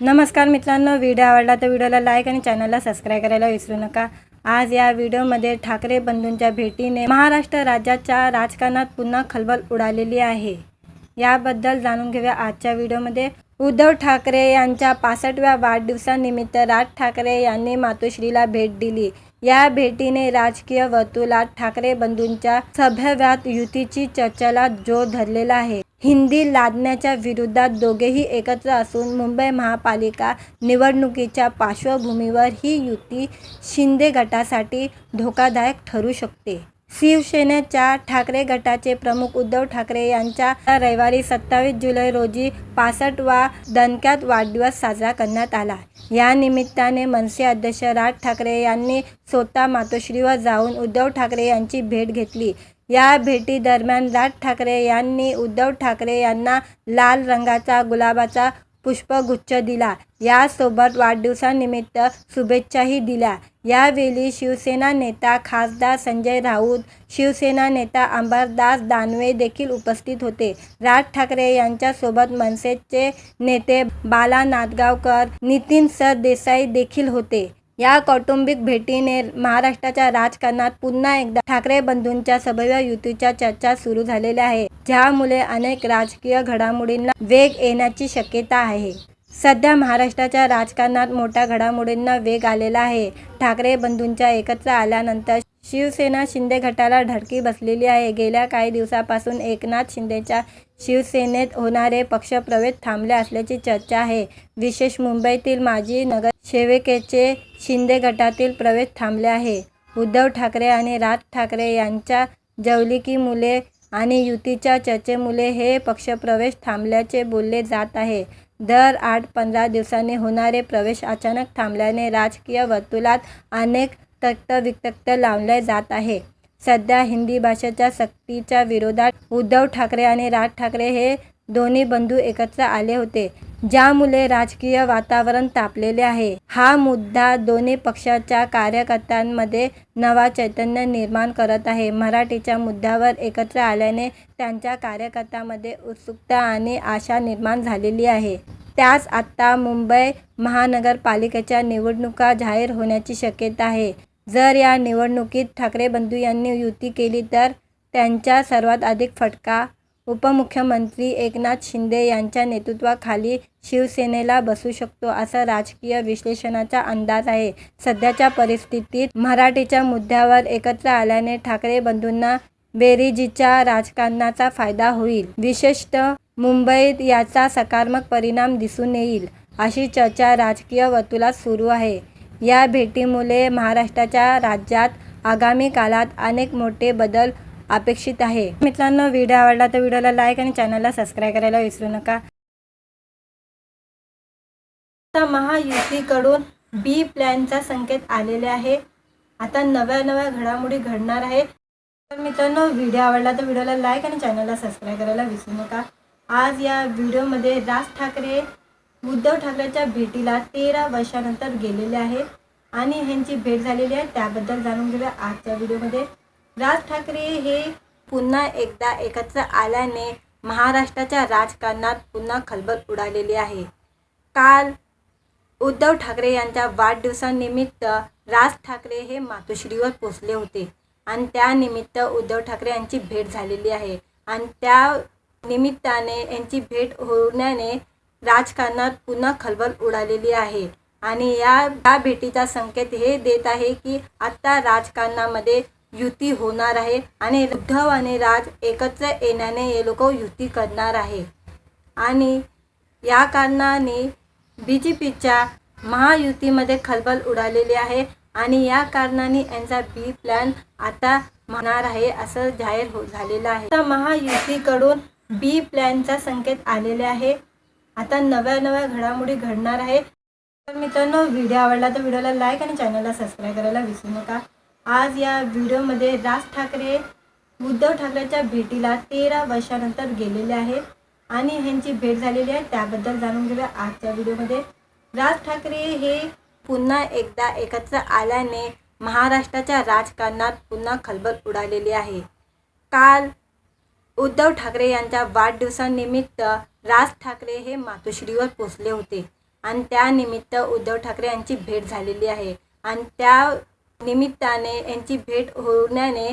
नमस्कार मित्रांनो व्हिडिओ आवडला तर व्हिडिओला लाईक आणि चॅनलला सबस्क्राईब करायला विसरू नका. आज या व्हिडिओमध्ये ठाकरे बंधूंच्या भेटीने महाराष्ट्र राज्याच्या राजकारणात पुन्हा खलबल उडालेली आहे. याबद्दल जाणून घेऊया आजच्या व्हिडिओमध्ये. उद्धव ठाकरे यांच्या पासष्टव्या वाढदिवसानिमित्त राज ठाकरे यांनी मातोश्रीला भेट दिली. या भेटीने राजकीय वर्तुळात ठाकरे बंधूंच्या सभ्यव्यात युतीची चर्चेला जोर धरलेला आहे. हिंदी लादण्याच्या विरोधात दोघेही एकत्र असून मुंबई महापालिका निवडणुकीच्या पार्श्वभूमीवर ही युती शिंदे गटासाठी धोकादायक ठरू शकते. शिवसेनेच्या ठाकरे गटाचे प्रमुख उद्धव ठाकरे यांच्या रविवारी सत्तावीस जुलै रोजी पासष्टवा दणक्यात वाढदिवस साजरा करण्यात आला. या निमित्ताने मनसे अध्यक्ष राज ठाकरे यांनी स्वतः मातोश्रीवर जाऊन उद्धव ठाकरे यांची भेट घेतली. या भेटीदरम्यान राज ठाकरे यांनी उद्धव ठाकरे यांना लाल रंगाचा गुलाबाचा पुष्पगुच्छ दिला. यासोबत वाढदिवसानिमित्त शुभेच्छाही दिल्या. यावेळी शिवसेना नेता खासदार संजय राऊत शिवसेना नेता अंबरदास दानवे देखील उपस्थित होते. राज ठाकरे यांच्यासोबत मनसेचे नेते बाला नादगावकर नितीन सरदेसाई देखील होते. या कौटुंबिक भेटीने महाराष्ट्राच्या राजकारणात पुन्हा एकदा ठाकरे बंधूंच्या सभव्य युतीच्या चर्चा सुरू झालेल्या आहे ज्यामुळे अनेक राजकीय घडामोडींना वेग येण्याची शक्यता आहे. सध्या महाराष्ट्राच्या राजकारणात मोठ्या घडामोडींना वेग आलेला आहे. ठाकरे बंधूंच्या एकत्र आल्यानंतर शिवसेना शिंदे गटाला धडकी बसलेली आहे. गेल्या काही दिवसापासून एकनाथ शिंदेच्या शिवसेनेत होणारे पक्षप्रवेश थांबले असल्याची चर्चा आहे. विशेष मुंबईतील माजी नगर नगरसेवकेचे शिंदे गटातील प्रवेश थांबले आहे. उद्धव ठाकरे आणि राज ठाकरे यांच्या जवलिकी मुले आणि युतीच्या चर्चेमुळे हे पक्षप्रवेश थांबल्याचे बोलले जात आहे. दर आठ पंधरा दिवसांनी होणारे प्रवेश अचानक थांबल्याने राजकीय वर्तुळात अनेक तक्त वितक्त लावले जात आहे. सध्या हिंदी भाषेच्या सक्तीच्या विरोधात उद्धव ठाकरे आणि राज ठाकरे हे दोन्ही बंधू एकत्र आले होते ज्यामुळे राजकीय वातावरण तापलेले आहे. हा मुद्दा दोन्ही पक्षाच्या कार्यकर्त्यांमध्ये नवा चैतन्य निर्माण करत आहे. मराठीच्या मुद्द्यावर एकत्र आल्याने त्यांच्या कार्यकर्त्यांमध्ये उत्सुकता आणि आशा निर्माण झालेली आहे. त्यास आत्ता मुंबई महानगरपालिकेच्या निवडणुका जाहीर होण्याची शक्यता आहे. जर या निवडणुकीत ठाकरे बंधू यांनी युती केली तर त्यांच्या सर्वात अधिक फटका उपमुख्यमंत्री एकनाथ शिंदे यांच्या नेतृत्वाखाली शिवसेनेला बसू शकतो असा राजकीय विश्लेषणाचा अंदाज आहे. सध्याच्या परिस्थितीत मराठीच्या मुद्द्यावर एकत्र आल्याने ठाकरे बंधूंना बेरीजीच्या राजकारणाचा फायदा होईल. विशेषतः मुंबईत याचा सकारात्मक परिणाम दिसून येईल अशी चर्चा राजकीय वर्तुळात सुरू आहे. या भेटीमुळे महाराष्ट्राच्या राज्यात आगामी काळात अनेक मोठे बदल अपेक्षित आहे. मित्रांनो व्हिडिओ आवडला तर व्हिडिओला लाईक आणि चॅनलला सबस्क्राईब करायला विसरू नका. आता महायुतीकडून बी प्लॅनचा संकेत आलेले आहे. आता नव्या नव्या घडामोडी घडणार आहे. तर मित्रांनो व्हिडिओ आवडला तर व्हिडिओला लाईक आणि चॅनलला सबस्क्राईब करायला विसरू नका. आज या व्हिडिओमध्ये राज ठाकरे उद्धव ठाकरेच्या भेटीला तेरा वर्षानंतर गेलेले आहेत आणि ह्यांची भेट झालेली आहे. त्याबद्दल जाणून घेऊया आजच्या व्हिडिओमध्ये. राज ठाकरे हे पुन्हा एकदा एकत्र आल्याने महाराष्ट्राच्या राजकारणात पुन्हा खलबल उडालेली आहे. काल उद्धव ठाकरे यांच्या वाढदिवसानिमित्त राज ठाकरे हे मातोश्रीवर पोचले होते आणि त्यानिमित्त उद्धव ठाकरे यांची भेट झालेली आहे आणि त्या निमित्ताने यांची भेट होण्याने राजकारणात पुन्हा खलबल उडालेली आहे आणि या या भेटीचा संकेत हे देत आहे की आत्ता राजकारणामध्ये युती होणार आहे आणि उद्धव आणि राज एकत्र येण्याने हे लोक युती करणार आहे. आणि या कारणाने बी जे पीच्या महायुतीमध्ये खलबल उडालेली आहे आणि या कारणाने यांचा बी प्लॅन आता म्हणणार आहे असं जाहीर हो झालेलं आहे. आता महायुतीकडून बी प्लॅनचा संकेत आलेले आहे. आता नव्या नव्या घडामोडी घडणार आहे. तर मित्रांनो व्हिडिओ आवडला तर व्हिडिओला लाईक आणि चॅनलला सबस्क्राईब करायला विसरू नका. आज या व्हिडिओमध्ये राज ठाकरे उद्धव ठाकरेच्या भेटीला तेरा वर्षानंतर गेलेले आहेत आणि ह्यांची भेट झालेली आहे त्याबद्दल जाणून घेऊया आजच्या व्हिडिओमध्ये. राज ठाकरे हे पुन्हा एकदा एकत्र आल्याने महाराष्ट्राच्या राजकारणात पुन्हा खलबल उडालेली आहे. काल उद्धव ठाकरे यांच्या वाढदिवसानिमित्त राज ठाकरे हे मातोश्रीवर पोचले होते आणि त्यानिमित्त उद्धव ठाकरे यांची भेट झालेली आहे आणि त्या निमित्ताने यांची भेट होण्याने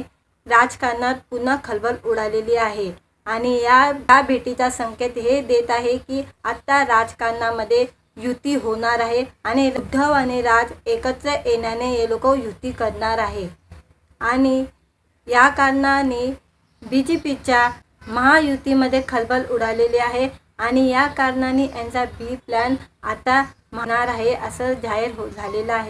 राजकारणात पुन्हा खलबल उडालेली आहे. आणि या या भेटीचा संकेत हे देत आहे की आता राजकारणामध्ये युती होणार आहे आणि उद्धव आणि राज एकत्र येण्याने हे लोक युती करणार आहे. आणि या कारणाने बी जे पीच्या महायुतीमध्ये खलबल उडालेली आहे आणि या कारणाने यांचा बी प्लॅन आता म्हणणार आहे असं जाहीर हो झालेलं आहे.